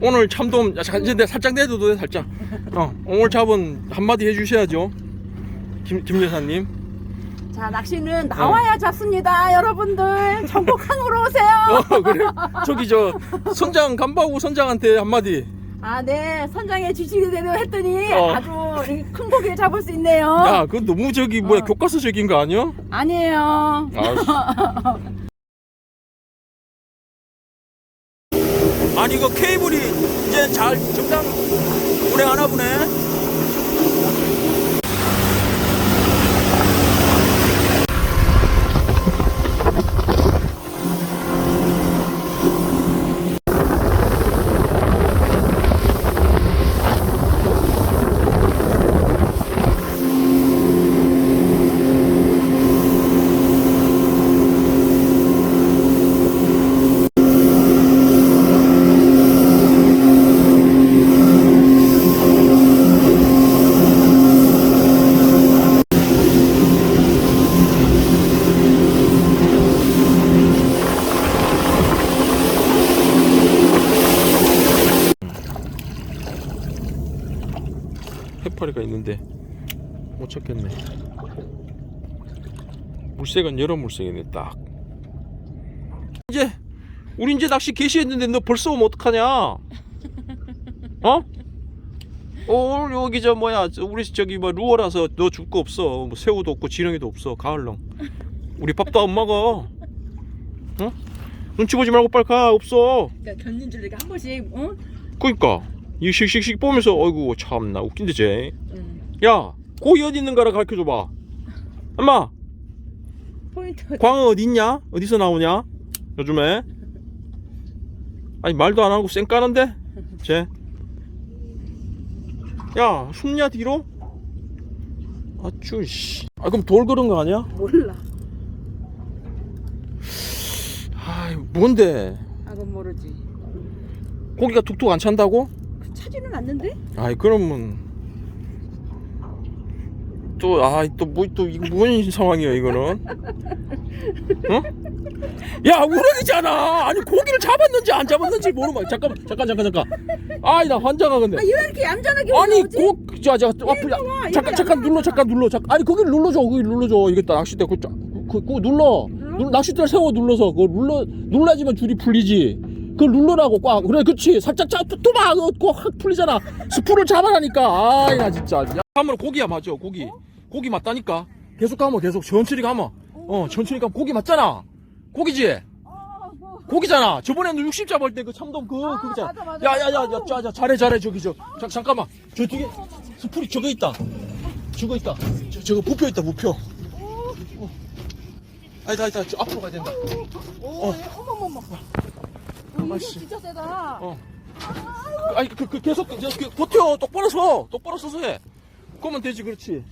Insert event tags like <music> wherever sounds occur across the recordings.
오늘 참돔 내 살짝 내도 돼 살짝 어 오늘 잡은 한마디 해주셔야죠 김, 김 여사님 자, 낚시는 나와야 잡습니다, 여러분들. 전국 항으로 오세요. <laughs> 어 그래 저기 저 선장 간바구 선장한테 한마디 아, 네. 선장의 지시대로 했더니 어. 아주 이큰 고기를 잡을 수 있네요. 야 그건 너무 저기 뭐야 어. 교과서적인 거 아니야? 아니에요. 아, <laughs> 아니 이거 케이블이 이제 잘 정상 운행 하나 보네. 해파리가 있는데 못 찾겠네. 물색은 여러 물색이네 딱. 이제 우리 이제 낚시 개시했는데 너 벌써 오면 어떡하냐? 어? 어, 오늘 여기 저 뭐야 저 우리 저기 뭐 루어라서 너 줄 거 없어 뭐 새우도 없고 지렁이도 없어 가을렁 우리 밥도 안 먹어 어? 눈치 보지 말고 빨리 가 없어 그러니까 견인 줄이가 한 번씩, 응? 그니까 이 씩씩씩 보면서 어이구 참나 웃긴데 쟤 응. 야, 고기 어디 있는가를 가르쳐 줘봐. 엄마, 포인트. 광어 어디 있냐? 어디서 나오냐? 요즘에? 아니 말도 안 하고 쌩 까는데? 쟤. 야, 숨냐 뒤로? 아쭈 씨. 아 그럼 돌 그런 거 아니야? 몰라. 아, 뭔데? 아, 그건 모르지. 고기가 툭툭 안 찬다고? 차지는 않는데? 아이 그러면 또아또뭐또 이거 뭔 상황이야 이거는 어? 야 우럭이잖아 아니 고기를 잡았는지 안 잡았는지 모르면 잠깐 잠깐 잠깐 잠깐 아이 나 환장하 근데 아, 왜 이렇게 얌전하게 아니 올라오지? 고자자 와, 잠깐 잠깐 와. 눌러 잠깐 눌러 잠깐 아니 거기 눌러줘 거기 눌러줘 이거 딱 낚싯대 그거 그, 그거 눌러? 눌- 낚싯대를 세워 눌러서 그거 눌러 눌러야지만 줄이 풀리지 그걸 눌러라고 꽉. 그래 그렇지 살짝 잡또봐 그거 확 풀리잖아. 스프를 잡아라니까. 아이 나 진짜. 야 하면 고기야 맞아 고기. 고기 맞다니까. 계속 가면 계속 천천히 가면. 어 천천히 가면 고기 맞잖아. 고기지? 뭐. 고기잖아. 저번에는 60 잡을 때 그 참돔 그 아, 그거잖아. 야야야야 자자 잘해 잘해 저기 저. 자, 잠깐만. 저 뒤에 스프리 저거 있다. 저거 있다. 저, 저거 부표 있다 부표. 어. 아니다 아니다. 저 앞으로 가야 된다. 오, 어. 어머머머. 어, 아씨. 진짜 세다. 어. 아니 그, 그 계속 그, 그, 버텨. 똑바로 서. 똑바로 서서 해. 그러면 되지 그렇지.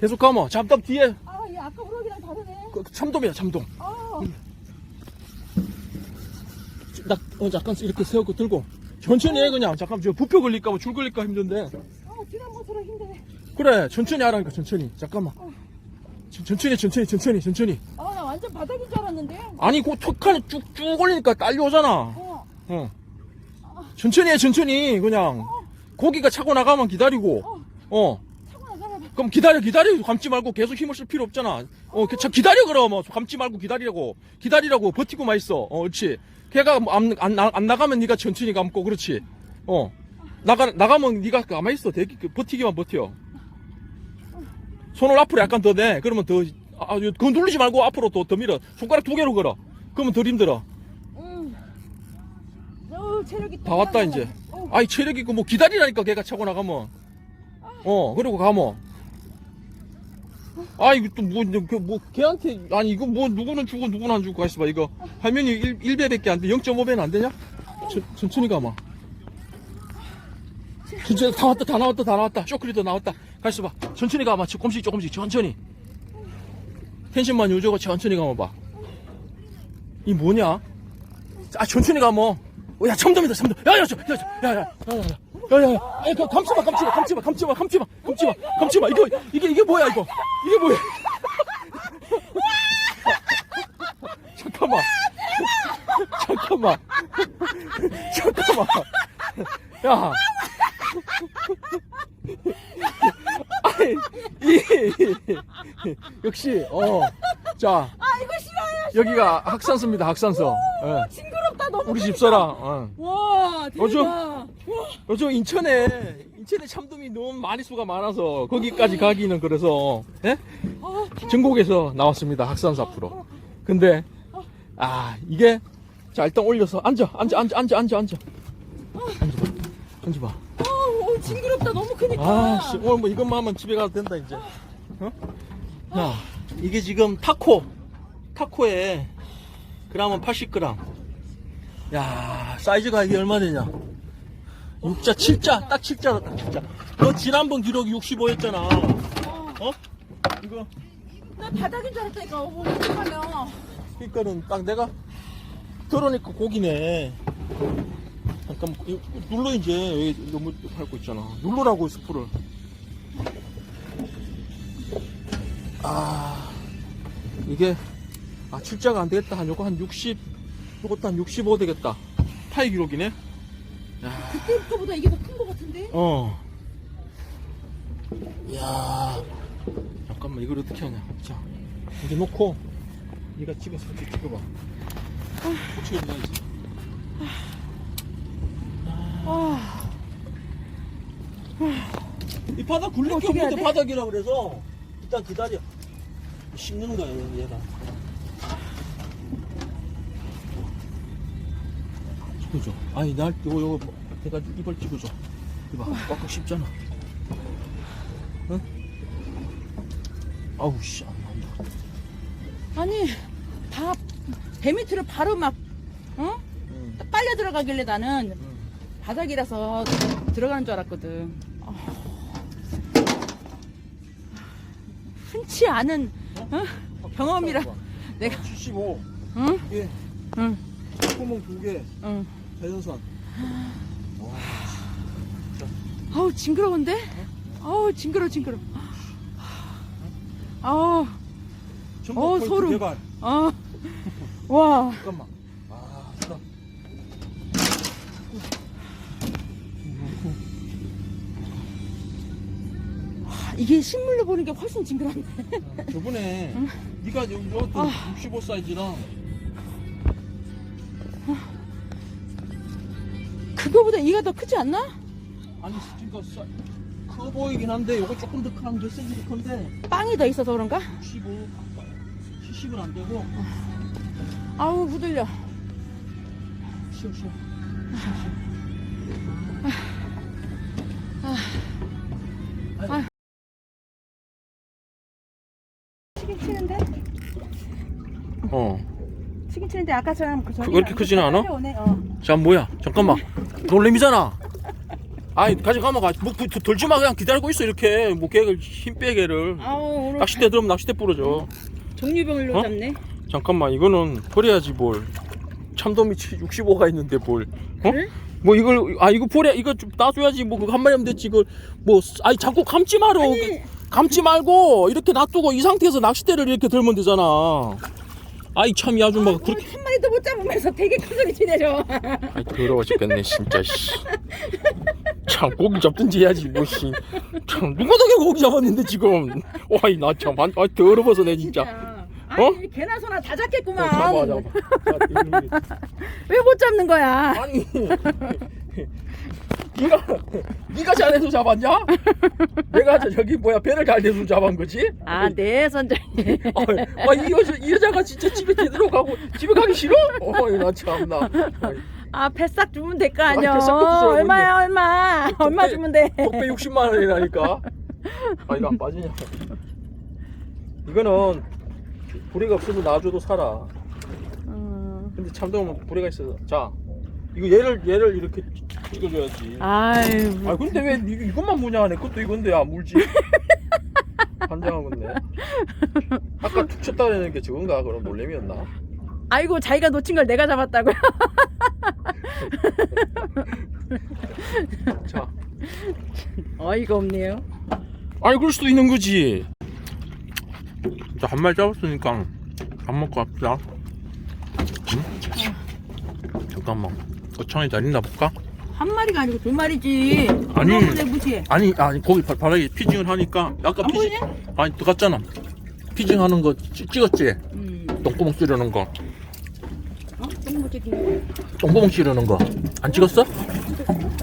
계속 가면 잠깐 뒤에. 아, 얘 아까 우럭이랑 다르네. 그, 참돔이야 참돔. 아, 나 어, 잠깐 이렇게 세우고 들고. 천천히 해 그냥. 잠깐 저 부표 걸릴까 봐줄 걸릴까 힘든데. 아, 지난번처럼 힘드네. 그래 천천히 하라니까 천천히. 잠깐만. 천- 천천히 천천히 천천히 천천히. 아, 나 완전 바닥인 줄 알았는데. 아니 그 턱칸이 쭉쭉 올리니까 딸려오잖아. 어, 어. 천천히 해 천천히 그냥. 고기가 차고 나가면 기다리고. 어. 그럼 기다려 기다려. 감지 말고 계속 힘을 쓸 필요 없잖아. 어 그, 자, 기다려 그럼. 감지 말고 기다리라고. 기다리라고 버티고만 있어. 어 그렇지? 걔가 뭐 안, 안, 나- 안 나가면 네가 천천히 감고 그렇지? 어. 나가 나가면 네가 가만히 있어. 대기 그 버티기만 버텨. 손을 앞으로 약간 더 내. 그러면 더 아, 아, 그거 누르지 말고 앞으로 더, 더 밀어. 손가락 두 개로 걸어. 그러면 덜 힘들어. 응. 어, 체력이 다 왔다 이제. 어, 아이 체력 있고 뭐 기다리라니까 걔가 차고 나가면. 어 그리고 가면 아 이거 또뭐 뭐 걔한테 아니 이거 뭐 누구는 주고 누구는 안 주고 가있어 봐 이거. 화면이 1, 1배밖에 안돼. 0.5배는 안 되냐? 천, 천천히 가마. 천천히 다 왔다 다 나왔다 다 나왔다. 쇼크리도 나왔다. 가있어 봐 천천히 가마. 조금씩 조금씩 천천히. 텐션만 요저거 천천히 가마 봐이 뭐냐? 아 천천히 가면 어, 야 참돔이다 참돔 야야 야 야 야 야 야 야 야 야 아이 그 감지 마 감지 마 감지 마 감지 마 감지 마 감지 마 감지 마 이거 이게 이게 뭐야 이거 이게 뭐야 <laughs> 잠깐만 잠깐만 잠깐만 야. <laughs> 아이, 이, 역시, 어. 자, 아 이거 싫어요. 여기가 학산서입니다, 학산서. 예. 우리. 집사람. 어. 와 대박. 요즘- 와. 요즘 인천에, 인천에 참돔이 너무 많이 수가 많아서 거기까지 가기는 그래서, 예? 아, 전국에서 나왔습니다, 학산서 앞으로. 근데, 아, 이게, 자, 일단 올려서 앉아, 앉아, 앉아, 앉아, 앉아, 앉아. 앉아봐, 앉아봐. 아, 오, 징그럽다 너무 크니까. 아, 씨, 오늘 뭐 이것만 하면 집에 가도 된다, 이제. 어? 야, 이게 지금 타코. 타코에 그람은 80g. 야, 사이즈가 이게 얼마 되냐? 6자, 7자, 딱 7자다, 딱 7자. 너 지난번 기록이 65였잖아. 어? 이거, 나 바닥인 줄 알았다니까. 어, 어떡하냐. 그니까는 딱 내가 들어니까 고기네. 잠깐, 이거 눌러, 이제. 여기 너무 밟고 있잖아. 누르라고, 스프를. 아, 이게, 아, 출자가 안 되겠다. 한 요거 한 60, 요것도 한 65 되겠다. 타이 기록이네. 야, 그때부터보다 이게 더 큰 거 같은데? 어. 이야. 잠깐만, 이걸 어떻게 하냐. 자, 이제 놓고, 네가 집에서 이렇게 찍어봐. 고치게 돼야지. 아, 이 바닥 굴릴 게 어떻게 해야 없는데 돼? 바닥이라 그래서 일단 기다려. 씹는 거예요, 얘가. 찍어줘. 아니, 날 요거 요거 해가지고 이발 찍어줘. 이봐, 꽉꽉 씹잖아. 응? 아우 씨, 안 나온다. 아니 다 배 밑으로 바로 막 어? 응. 딱 빨려 들어가길래 나는 응. 바닥이라서 들어가는 줄 알았거든. 아. 흔치 않은 어? 경험이라 내가 75. 응? 예. 응, 구멍 두 개. 응. 자연산. 와. 아우 징그러운데? 아우 징그러 징그러. 아우 어, 벌 소름. 두 개발. 아, 와. 잠깐만. 아, 좋다. 이게 실물로 보는 게 훨씬 징그럽네. 저번에 네가 여기 아. 65 사이즈랑 그거보다 이가 더 크지 않나? 아니 그러니까 사- 커 보이긴 한데 요거 조금 더 큰, 몇 센치 더 큰데 빵이 더 있어서 그런가? 65, 70은 안 되고 아우 후들려. 쉬어 쉬어. 치긴 치는데 아까처럼 그 저기 그렇게 크지는 않아? 오네. 어. 자 뭐야? 잠깐만. 놀래미잖아. 아이 가져가면 가. 뭐 부- 돌지 마 그냥 기다리고 있어 이렇게 뭐 걔를 힘 빼개를. 아우 오늘 낚싯대 들으면 낚싯대 부러져. 종류별로 어? 잡네. 잠깐만 이거는 버려야지 뭘. 참돔이 65가 있는데 뭘. 어? 그래? 뭐 이걸 아 이거 버려 이거 좀 놔줘야지 뭐 그거 한 마리 하면 됐지 이걸 뭐 아니 자꾸 감지 아니. 감지 말고 이렇게 놔두고 이 상태에서 낚싯대를 이렇게 들면 되잖아 아이 참 이 아줌마가 오늘 그렇게 한 마리도 못 잡으면서 되게 큰 소리 치내죠. 아이 더러워 죽겠네 진짜 씨. 참 고기 잡든지 해야지 뭐씨 참 누가 덕에 고기 잡았는데 지금 와이 나참 아, 더러워서 내 진짜 아니 어? 개나 소나 다 어, 잡겠구만. 잡아 잡아 자, 이거, 왜못 잡는 거야? 아니 네가 네가 잘해서 잡았냐? 내가 저- 저기 뭐야 배를 잘 대서 잡은 거지? 아, 네, 선장님. 어, 아, 이 여자 이 여자가 진짜 집에 제대로 가고 집에 가기 싫어? 어이 나 참나. 어이, 아, 뱃삭 주면 될 거 아니, 아니야. 뱃삭부터 줘야 얼마야, 얼마? 얼마 주면 돼? 독배 60만 원이라니까. 아 이거 안 빠지냐? 이거는 부리가 없어도 놔줘도 살아. 음. 근데 참돔은 부리가 있어서 자 이거 얘를 얘를 이렇게 찍어줘야지. 아유. 아 근데 왜 이- 이것만 무냐 내 것도 이건데 안 물지 <laughs> 환장하겠네 아까 툭 쳤다 그러는 게 저건가 그럼 놀래미였나 아이고, 자기가 놓친 걸 내가 잡았다고요? <laughs> 자 어이가 없네요. 아니 그럴 수도 있는 거지 자한 마리 잡았으니까 밥 먹고 갑시다 응? 잠깐만 잘 있나 볼까 한 마리가 아니고 두 마리지. 아니. 얼마나 무시해. 아니 아니 거기 바- 바닥에 피징을 하니까 아까 안 피징 아니 들어갔잖아 피징 하는 거 찍- 찍었지 음. 똥구멍 찌르는 거 어? 똥무 튀기. 똥구멍 찌르는 거 안 찍었어?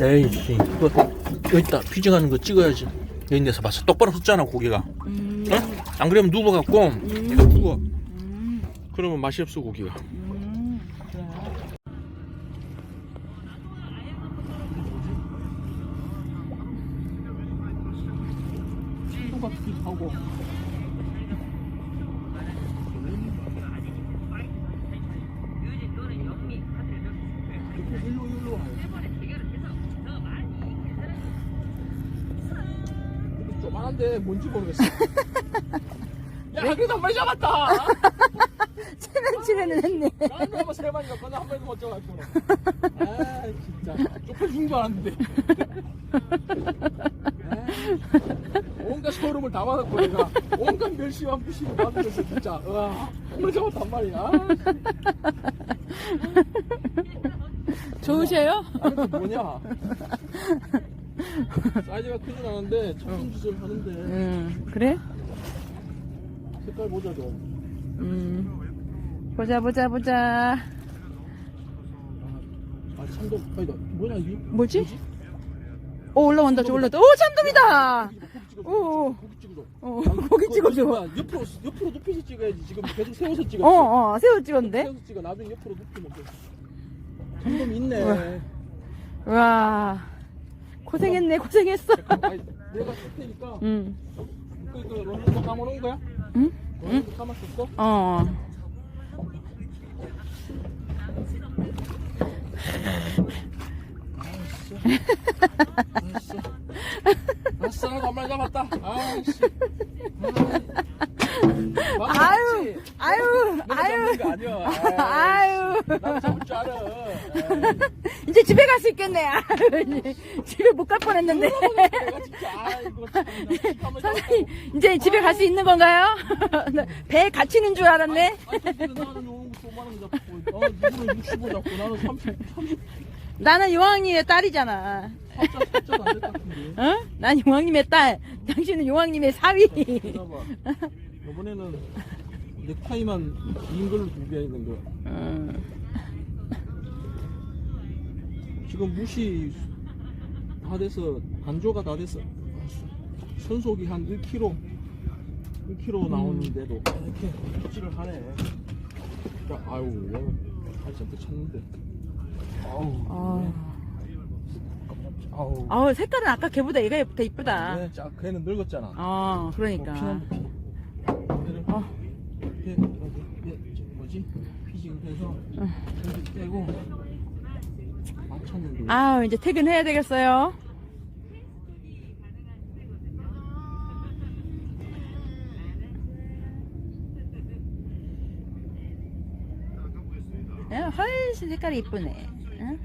에이씨 그거 여기 있다 피징 하는 거 찍어야지 여기 내서 봤어 똑바로 섰잖아 고기가 음. 어? 안 그러면 누워갖고 이거 구워 음. 그러면 맛이 없어 고기가 음. 그래. 하고 조만한데 뭔지 모르겠어. <laughs> 야, 그래도 한 마리 잡았다. 세면치레는 했네. 나는 한번 세 마리 잡고 나한 마리도 못 잡았구나. 아, 진짜. 좁혀준 줄 알았는데. 아, 온갖 소름을 다 받았고, 내가. 온갖 멸시와 무시를 받으면서, 진짜. 와, 한 마리 잡았다, 한 마리. 아, 좋으세요? 그 뭐냐. 사이즈가 크진 않은데, 짓을 하는데, 음. 그래? 색깔 보자, 좀. 음. 보자 보자 보자. 아, 참돔, 아니다. 뭐냐, 이게? 뭐지? 오 올라온다 저 올라온다. 오 참돔이다. 고기 찍어줘. 오. 고기 찍어줘. 어 고기 찍어줘. 뭐야, 옆으로, 옆으로 눕혀서 찍어야지. 지금 계속 세워서 찍어. 어 어 새우 찍었는데. 세워서 찍어. 나중에 옆으로 눕히면 돼. 참돔 있네. 와 고생했네 고생했어. <laughs> 아니, 내가 쓸 테니까. 응. 그, 그, 런닝도 감아놓은 거야? 응? 런닝도 감았었어? 어. 알았어. 알았어. 나도 한마리 잡았다. 아이씨. 아유 아유 아유. 아유. 아유. 이제 집에 갈 수 있겠네. 이제 집에 못 갈 뻔했는데. 내가 진짜 아이고 참. 나 선생님 이제 집에 갈 수 있는 건가요? <laughs> 나 배에 갇히는 줄 알았네. 아니, 근데 나는 요거 5만 원 잡고, 어, 누구는 65 잡고, 나는 30, 30, 나는 용왕님의 딸이잖아. 살짝, 살짝 안될 것 같은데. 어? 난 용왕님의 딸. 당신은 용왕님의 사위. 이번에는 넥타이만 긴 걸로 준비해 있는 거. 음, 지금 무시 다 돼서, 안조가 다 돼서, 선속이 한 1kg, 1kg 나오는데도 이렇게 껍질을 하네. 야, 아유, 잔뜩 찼는데. 아우, 어. 아우. 아우 색깔은 아까 걔보다 얘가 더 이쁘다. 네, 자, 걔는 늙었잖아. 어, 어, 그러니까. 피난 얘를 어. 얘, 얘, 얘, 저 뭐지? 피직을 해서 응. 전기 떼고 아우 이제 퇴근해야 되겠어요. 야, 훨씬 색깔이 이쁘네. 응?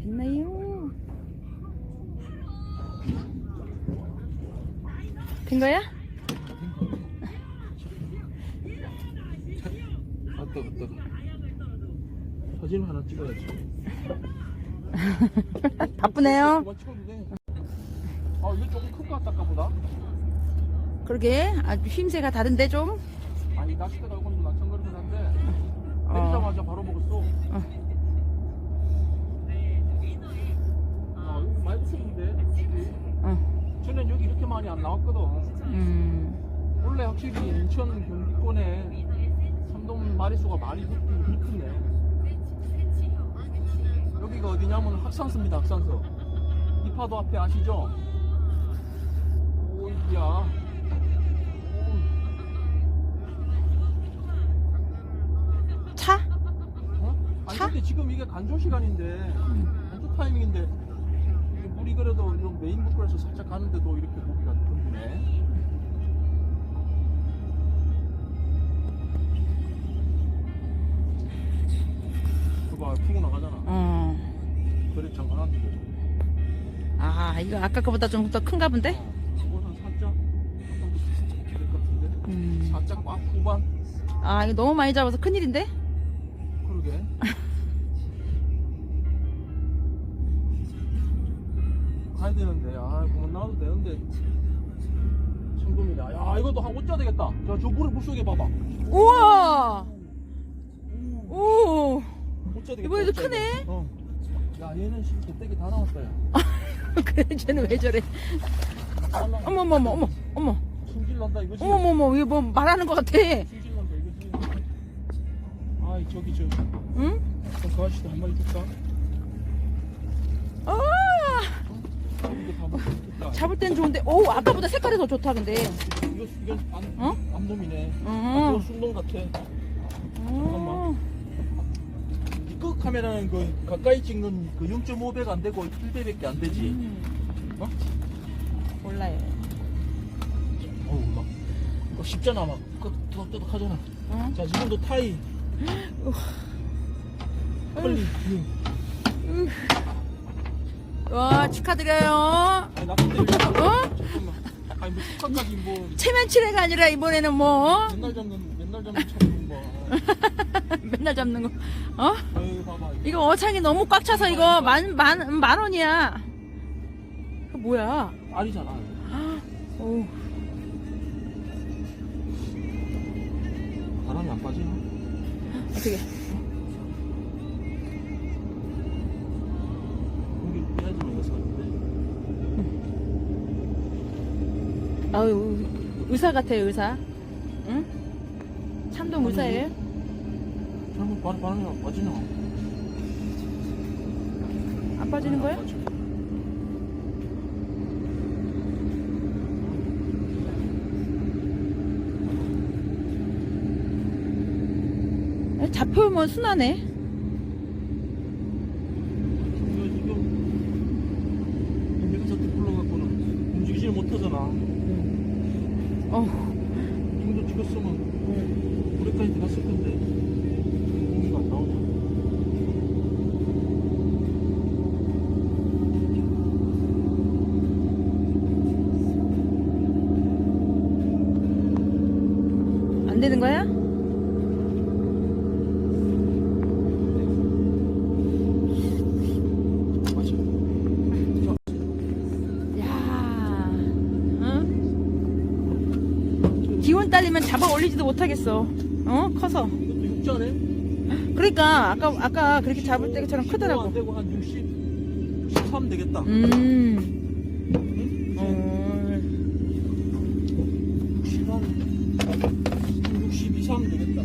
됐나요? 된 거야? 왔다 갔다 사진 하나 찍어야지 <laughs> 바쁘네요. 그만 찍어도 돼. 아 이거 조금 큰 것 같다 아까보다 그러게 아주 힘새가 다른데 좀. 아니 낚싯대가 이건 좀 낯선거리긴 한데 어. 내리자마자 바로 먹었어 아 이거 많이 드셨는데 어. 전엔 여기 이렇게 많이 안 나왔거든 음. 원래 확실히 인천 경기권에 삼동 마리수가 많이 높긴 크네. 여기가 어디냐면 학산서입니다, 학산서. 이파도 앞에 아시죠? 오이야. 차? 어? 아니 차? 근데 지금 이게 간조 시간인데 간조 타이밍인데 물이 그래도 좀 메인 물거에서 살짝 가는데도 이렇게 고기가 던지네. 그거 푸고 나가잖아. 어. 그래 잠깐 하는데. 아 이거 아까 거보다 좀 더 큰가 본데? 살짝 약간 비슷할 것 같은데. 음. 살짝 막 후반. 아 이거 너무 많이 잡아서 큰일인데? 그러게. <laughs> 가야 되는데, 아, 그만 나와도 되는데. 청금이냐. 야, 이것도 한 5자 되겠다. 자, 저 물에 물속에 봐봐. 우와 오 5자 되겠다. 이번에도 크네. 이거. 어. 야, 얘는 지금 개떼기 다 나왔다, 야. <laughs> 그래 쟤는 왜 저래 어머 어머 어머 어머 어머 난다, 이거지. 어머 어머 어머 이거 뭐 말하는 것 같아 난다, 이거지. 아이, 저기, 저. 응? 그 아저씨도 한 마리 줄까? 아 이거 다 먹겠다. 잡을 땐 좋은데 오 아까보다 색깔이 더 좋다 근데 이거, 이거 안, 어? 암놈이네. 아, 어. 이거 순놈 같아. 어. 이거 카메라는 그 가까이 찍는 그 0.5배가 안 되고 1배밖에 안 되지. 음. 어? 몰라요 어우 막 이거 쉽잖아 막 뜨덕뜨덕 하잖아. 어? 자 지금도 타이. 빨리. 응. 와 축하드려요 아니 낚싯대. 어? 잠깐만. 아니 뭐 축하까지 뭐 체면치레가 아니라 이번에는 뭐 맨날 잡는 맨날 잡는 참뭐 <laughs> 맨날 잡는 거 어? 이거 어창이 너무 꽉 차서 이거 만 만 만 원이야 그 뭐야 알이잖아. 오 바람이 안 빠지나? 어떻게 여기 빼야지만 이거 사는데. 아유 의사 같아요 의사 응? 참돔 의사예요? 잘못 바, 바람이 안 빠지나? 안 빠지는 거야? 잡혀오면 순하네 이거 지금 메가사트 불러갖고는 움직이질 못하잖아. 어 지금도 찍었으면 물에까지 들어갔을 건데 공기가 안 나오냐. 안 되는 거야? 맞아. 야, 응? 기온 딸리면 잡아 올리지도 못하겠어. 어? 커서. 이것도 육자네. 그러니까 아까 아까 그렇게 잡을 때처럼 크더라고. 안 되고 한 60, 63 되겠다. 음. 응? 어. 63, 62, 3 되겠다.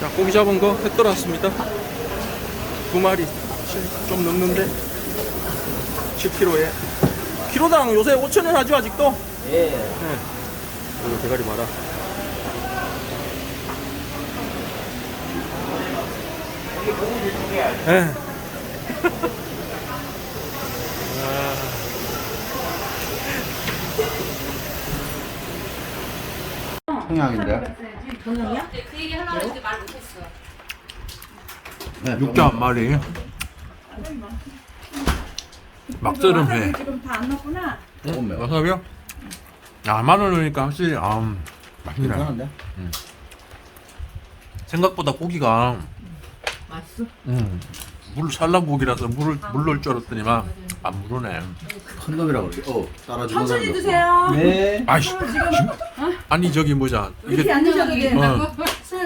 자, 고기 잡은 거회 떠났습니다. 두 마리 좀 넘는데 10kg에 키로당 요새 5천원 하죠 아직도? 예. 네. 이거 대가리 마라. 예. 청양인데. 네, 육자 한 마리. 막절은 회. 지금 다 안 넣었구나. 조금 매워. 와사비요? 야, 마늘 넣으니까 확실히 아, 맛있네. 괜찮은데? 생각보다 고기가 맛있어. 음, 물 산란 고기라서 물을 물 넣을 줄 알았더니만 안 무르네. 큰 놈이라고 그러지. 어, 따라주고. 천천히 드세요. 네. 아이씨. 아니 저기 뭐자 이게 이렇게 안 드셔도 돼. 어,